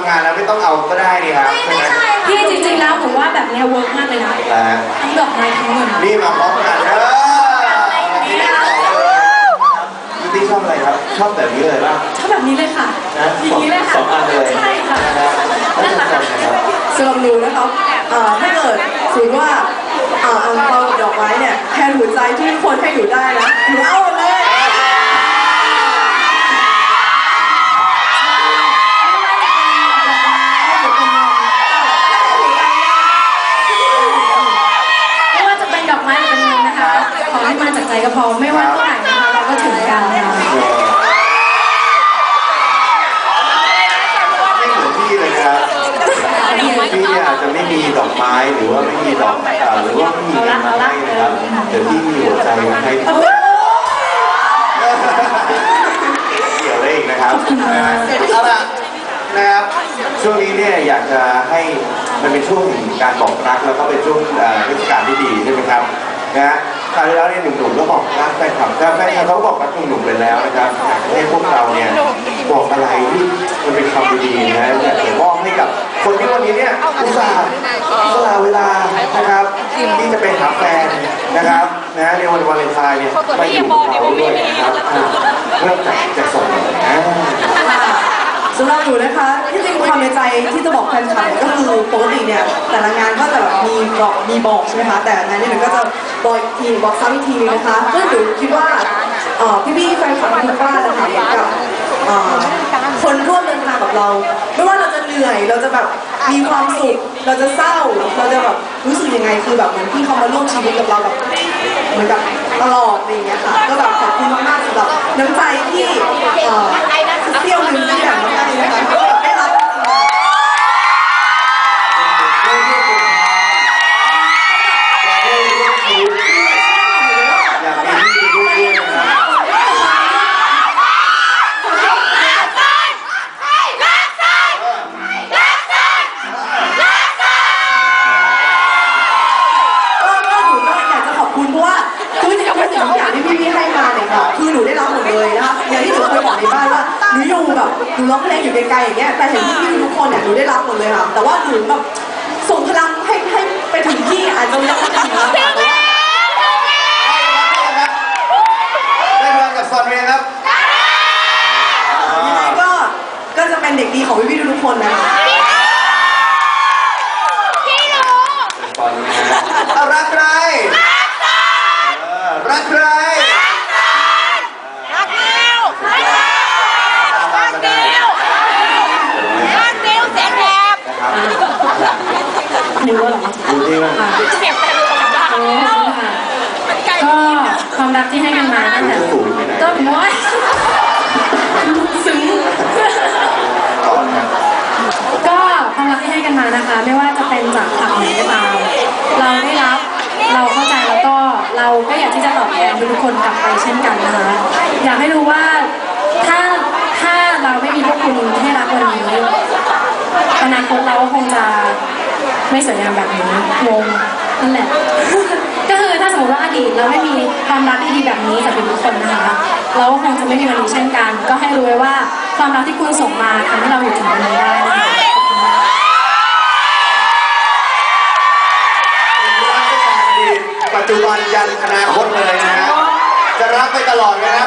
ำงานแล้วไม่ต้องเอาก็ได้นี่ครับใช่ไหมพี่จริงๆแล้วผมว่าแบบเนี้ยเวิร์กมากเลยนะนะฮะทั้งดอกไม้ทั้งเงินนี่มาพร้อมกันเออนี่ได้ต่อเลยยูตี้ชอบอะไรครับ ชอบแบบนี้เลยป่ะชอบแบบนี้เลยค่ะนะอย่างนี้เลยค่ะสองอันเลยใช่ค่ะนะฮะแล้วจะชอบไหนครับสำหรับหนูนะครับเอ่อถ้าเกิดสมมติว่าเอ่ออังเปากับดอกไม้เนี่ยแทนหัวใจที่ทุกคนให้หนูได้นะหนูเอา ให้มาจก็พอไม่ว่าเท่ไหร่นะคะเราก็ถึงกันค่ะไม่เหมือนพี่เลยนะครับพี่อาจจะไม่มีดอกไม้หรือว่าไม่มีดอกอ่อหรือว่าไม่มีเงินมาให้นะครับแต่พี่มีหัวใจมาให้เกี่ยวได้อีกนะครับนะฮะเอาละนะครับช่วงนี้เนี่ยอยากจะให้มันเป็นช่วงการบอกรักแล้วก็เป็นช่วงเอ่อเทศกาลที่ดีใช่ไหมครับนะฮะ คราวที่แล้วเนี่ยหนุ่มๆก็บอกรักแฟนคลับแต่แฟนคลับเขาก็บอกรักหนุ่มๆไปแล้วนะครับอยากให้พวกเราเนี่ยบอกอะไรที่มันเป็นคำดีๆนะอยากจะมอบให้กับคนที่วันนี้เนี่ยอุตส่าห์สละเวลานะครับที่จะไปหาแฟนนะครับนะในวันวาเลนไทน์เนี่ยมาอยู่กับเราด้วยนะครับอะเริ่มจากจะส่งเลยนะ สำหรับหนูนะคะ ที่จริงความในใจที่จะบอกแฟนคลับก็คือปกติเนี่ยแต่ละงานก็จะแบบมีบอกมีบอกใช่ไหมคะ แต่งานนี้หนูก็จะบอกอีกทีบอกซ้ำอีกทีนะคะเพื่อหนูคิดว่าเอ่พี่แฟนคลับทุกบ้านนะคะเหมือนกับคนร่วมเดินทางกับเรา ไม่ว่าเราจะเหนื่อยเราจะแบบมีความสุขเราจะเศร้าเราจะแบบรู้สึกยังไงคือแบบเหมือนพี่เขามาร่วมชีวิตกับเราแบบเหมือนกับตลอดอะไรอย่างเงี้ยค่ะก็แบบขอบคุณมากๆสำหรับน้ำใจที่เอ่อเที่ยวหนึ่งที่แบบ แบบหนูร้องเพลงอยู่ไกลๆอย่างเงี้ยแต่เห็นพี่ๆทุกคนเนี่ยหนูได้รับหมดเลยค่ะแต่ว่าหนูแบบส่งพลังให้ให้ไปถึงที่อาจจะยังไม่ถึงนะแต่ว่าได้พลังกับซอนเรียครับยังไงก็ก็จะเป็นเด็กดีของพี่ๆทุกคนนะคะ ตอนนี้นะเอารักใครเออรักใครนะครับ หนูว่า เหรอดูที่ว่าค่ะก็ความรักที่ให้กันมาตั้งแต่ก็น้อยซึ้งก็ความรักที่ให้กันมานะคะ ไม่ว่าจะเป็นจากฝั่งไหนก็ตามเราได้รับเราเข้าใจแล้วก็เราก็อยากที่จะตอบแทนทุกคนกลับไปเช่นกันนะคะ อยากให้รู้ว่าถ้าถ้าเราไม่มีพวกคุณให้รักวันนี้อนาคตเราก็คงจะ ไม่สวยงามแบบนี้งงนั่นแหละ ก็คือถ้าสมมติว่าอดีตเราไม่มีความรักที่ดีแบบนี้จากทุกคนนะคะเราก็คงจะไม่มีวันนี้เช่นกัน ก็ให้รู้ไว้ว่าความรักที่คุณส่งมาทำให้เราอยู่ถึงวันนี้ได้นะคะขอบคุณมาก รักตั้งแต่อดีตปัจจุบันยันอนาคตเลยนะฮะ จะรักไปตลอดเลยนะ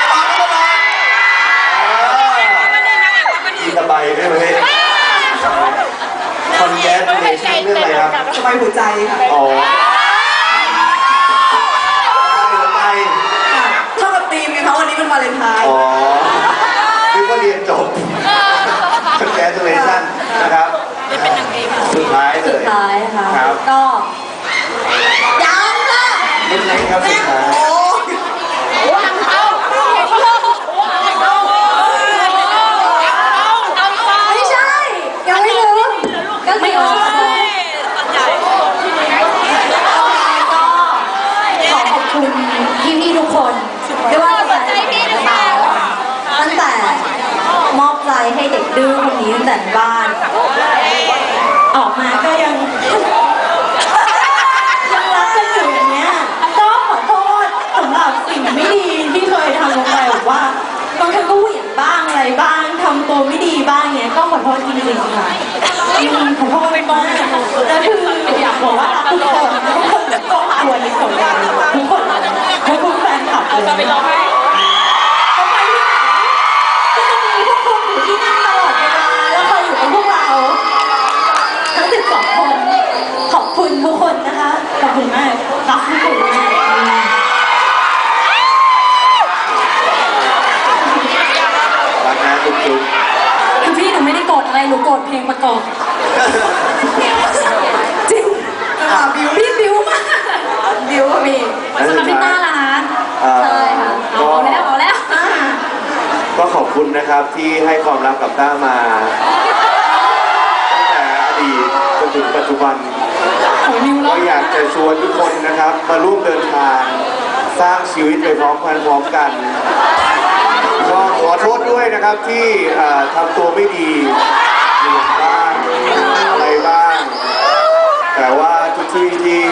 ตลอดไม่ตลอดตลอดไม่ตลอดอีกระใบได้ไหมคอนแกสเนชั่นเรื่องอะไรครับ สบาย หัวใจค่ะอ๋อหัวใจเท่ากับธีมไงคะวันนี้เป็นวาเลนไทน์อ๋อคือก็เรียนจบแกสเลชั่นนะครับสุดท้ายเลยสุดท้ายค่ะครับก็ยังค่ะไม่ใช่ครับสุดท้าย ทุกคนด้วยาจะเป็นใครตั้งแต่มอบใจให้เด็กดื้อคนนี้ตั้งแต่บ้าน ออกมาก็ยังยังรักกันอยู่อย่างเงี้ยก็ขอโทษสำหรับสิ่งไม่ดีที่เคยทำลงไปบอกว่าบางครั้งก็เหวี่ยบ้างอะไรบ้างทำตัวไม่ดีบ้างเงี้ยก็ขอโทษจริงๆ ไปร้องไห้เขาไปที่ไหนก็จะมีพวกคุณอยู่ที่นั่นตลอดเวลาแล้วคอยอยู่กับพวกเรา ทั้ง12คน ขอบคุณทุกคนนะคะ ขอบคุณมากรักทุกคนมากรักนะจุ๊บจุ๊บคือพี่หนูไม่ได้โกรธอะไร หนูโกรธเพลงประกอบจริงอะบิวพี่บิวมากบิวค่ะพี่สำหรับพี่ต้าล่ะคะ เอ่อ ใช่ค่ะเอา ก็ แล้วเอาแล้ว อ่า ก็ขอบคุณนะครับที่ให้ความรักกับต้ามาตั้งแต่อดีตจนถึงปัจจุบันก็อยากจะชวนทุกคนนะครับ มาร่วมเดินทางสร้างชีวิตไปพร้อมกันพร้อมกันก็ขอโทษด้วยนะครับที่ทำตัวไม่ดีอยู่บ้างอะไรบ้าง แต่ว่าทุกที่ที่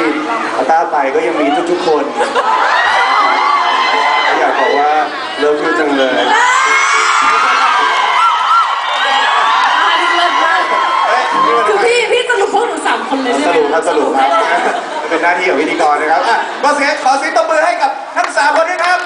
อาต้าไปก็ยังมีทุกๆคนอยากบอกว่าเลิฟยูจังเลย เอ้ยนี่มัน คือพี่พี่สรุปพวกหนูสามคนเลยใช่ ส ไหม รุปครับสรุปครับ เป็นหน้าที่ของพิธีกรนะครับอะก็เสียงขอเสียงตบมือให้กับทั้งสามคนด้วยครับ